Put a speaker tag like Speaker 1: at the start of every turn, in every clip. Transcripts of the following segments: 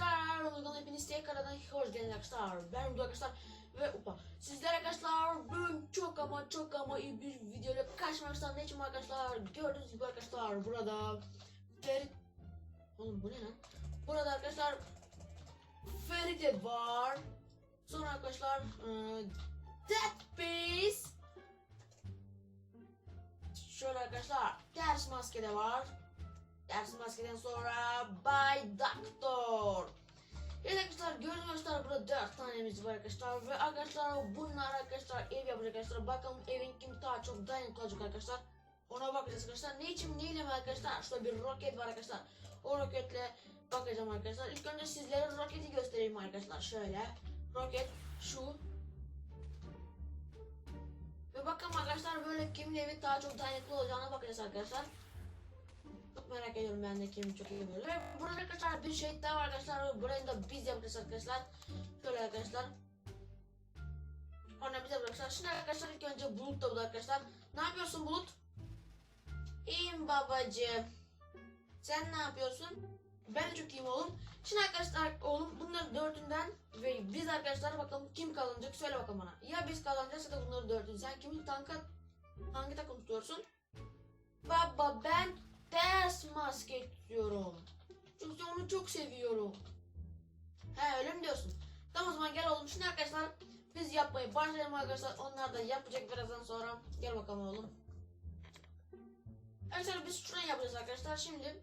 Speaker 1: arkadaşlar. Uygun hepiniz tekrardan hoş geldiniz arkadaşlar. Ben Umut arkadaşlar ve Upa. Sizler arkadaşlar bugün çok ama çok ama iyi bir videoyla karşıma arkadaşlar. Ne için arkadaşlar? Gördüğünüz gibi arkadaşlar burada Ferit... Oğlum bu ne lan? Burada arkadaşlar Ferit var. Sonra arkadaşlar e, Dead Piece. Şöyle arkadaşlar ters maske de var. Ters maskeden sonra Bay Doctor. Evet arkadaşlar gördüğünüz arkadaşlar burada 4 tanemiz var arkadaşlar. Ve arkadaşlar bunlar arkadaşlar ev yapacak arkadaşlar. Bakalım evin kim daha çok dayanıklı olacak arkadaşlar. Ona bakacağız arkadaşlar. Ne için neyle mi arkadaşlar? Şurada bir roket var arkadaşlar. O roketle bakacağım arkadaşlar. İlk önce sizlere roketi göstereyim arkadaşlar. Şöyle roket şu. Ve bakalım arkadaşlar böyle kimin evi daha çok dayanıklı olacağına bakacağız arkadaşlar çok merak ediyorum ben de kim çok iyi böyle. Ve burada arkadaşlar bir şey daha var arkadaşlar. Burayı da biz yapacağız arkadaşlar. Şöyle arkadaşlar. Sonra biz arkadaşlar. Şimdi arkadaşlar ilk önce Bulut da burada arkadaşlar. Ne yapıyorsun Bulut? İyiyim babacığım. Sen ne yapıyorsun? Ben de çok iyiyim oğlum. Şimdi arkadaşlar oğlum bunların dördünden ve biz arkadaşlar bakalım kim kazanacak söyle bakalım bana. Ya biz kazanacağız ya da bunların dördünden. Sen kimin tanka hangi takım tutuyorsun? Baba ben ters maske tutuyorum. Çünkü onu çok seviyorum. He öyle mi diyorsun? Tamam o zaman gel oğlum. Şimdi arkadaşlar biz yapmayı başlayalım arkadaşlar. Onlar da yapacak birazdan sonra. Gel bakalım oğlum. Arkadaşlar biz şurayı yapacağız arkadaşlar. Şimdi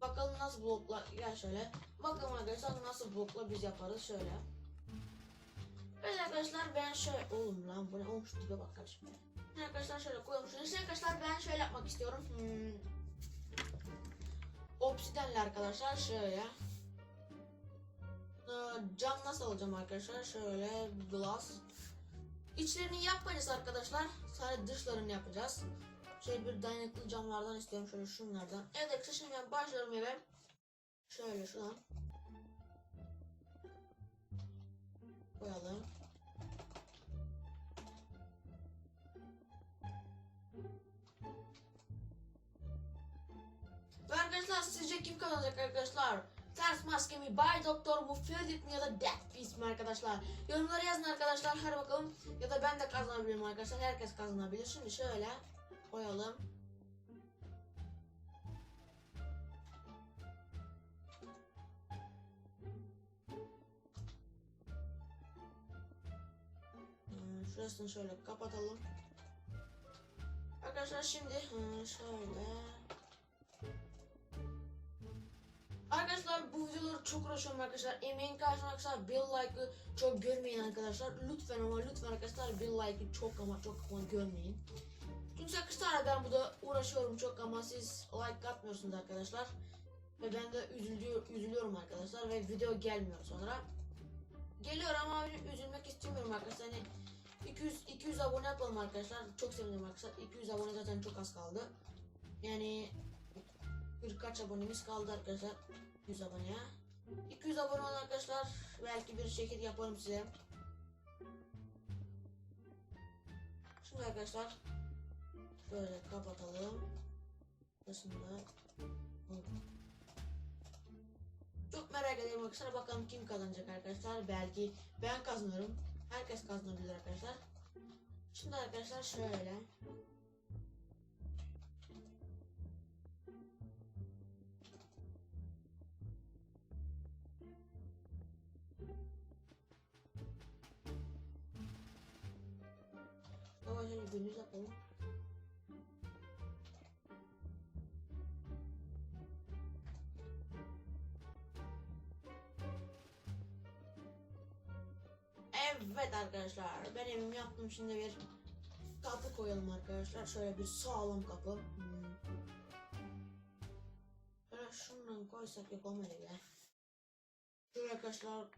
Speaker 1: bakalım nasıl blokla gel şöyle. Bakalım arkadaşlar nasıl blokla biz yaparız şöyle. Evet arkadaşlar ben şöyle oğlum lan bu ne olmuş tipe bak kardeşim. Arkadaşlar şöyle şunu. Şimdi arkadaşlar ben şöyle yapmak istiyorum. Hmm. Obsidenle arkadaşlar şöyle. Ee, Cam nasıl alacağım arkadaşlar? Şöyle glass. İçlerini yapmayacağız arkadaşlar. Sadece dışlarını yapacağız. Şöyle bir dayanıklı camlardan istiyorum. Şöyle şunlardan. Evet arkadaşlar şimdi ben başlıyorum eve. Şöyle şuradan. Koyalım. Arkadaşlar sizce kim kazanacak arkadaşlar? Ters maske mi, Bay Doktor mu, Ferit mi ya da Death Piece mi arkadaşlar? Yorumlara yazın arkadaşlar hadi bakalım. Ya da ben de kazanabilirim arkadaşlar. Herkes kazanabilir. Şimdi şöyle koyalım. Hmm, Şurasını şöyle kapatalım. Arkadaşlar şimdi hmm, şöyle Arkadaşlar bu videoları çok uğraşıyorum arkadaşlar. Emeğin karşılığında arkadaşlar bir like'ı çok görmeyin arkadaşlar. Lütfen ama lütfen arkadaşlar bir like'ı çok ama çok ama görmeyin. Çünkü arkadaşlar ben burada uğraşıyorum çok ama siz like atmıyorsunuz arkadaşlar. Ve ben de üzülüyor, üzülüyorum arkadaşlar ve video gelmiyor sonra. Geliyor ama üzülmek istemiyorum arkadaşlar. Hani 200 200 abone yapalım arkadaşlar. Çok sevinirim arkadaşlar. 200 abone zaten çok az kaldı. Yani birkaç abonemiz kaldı arkadaşlar. 100 aboneye. 200 abone olan arkadaşlar belki bir şekil yaparım size. Şimdi arkadaşlar böyle kapatalım. Burasını da çok merak ediyorum arkadaşlar bakalım kim kazanacak arkadaşlar. Belki ben kazanırım. Herkes kazanabilir arkadaşlar. Şimdi arkadaşlar şöyle gündüz yapalım. Evet arkadaşlar ben evimi yaptım şimdi bir kapı koyalım arkadaşlar şöyle bir sağlam kapı hmm. Şöyle şundan koysak yok olmadı bile Şuraya arkadaşlar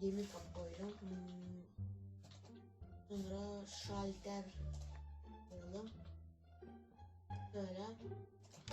Speaker 1: demir kapı koyacağım hmm. Sonra şalter koyalım. Böyle.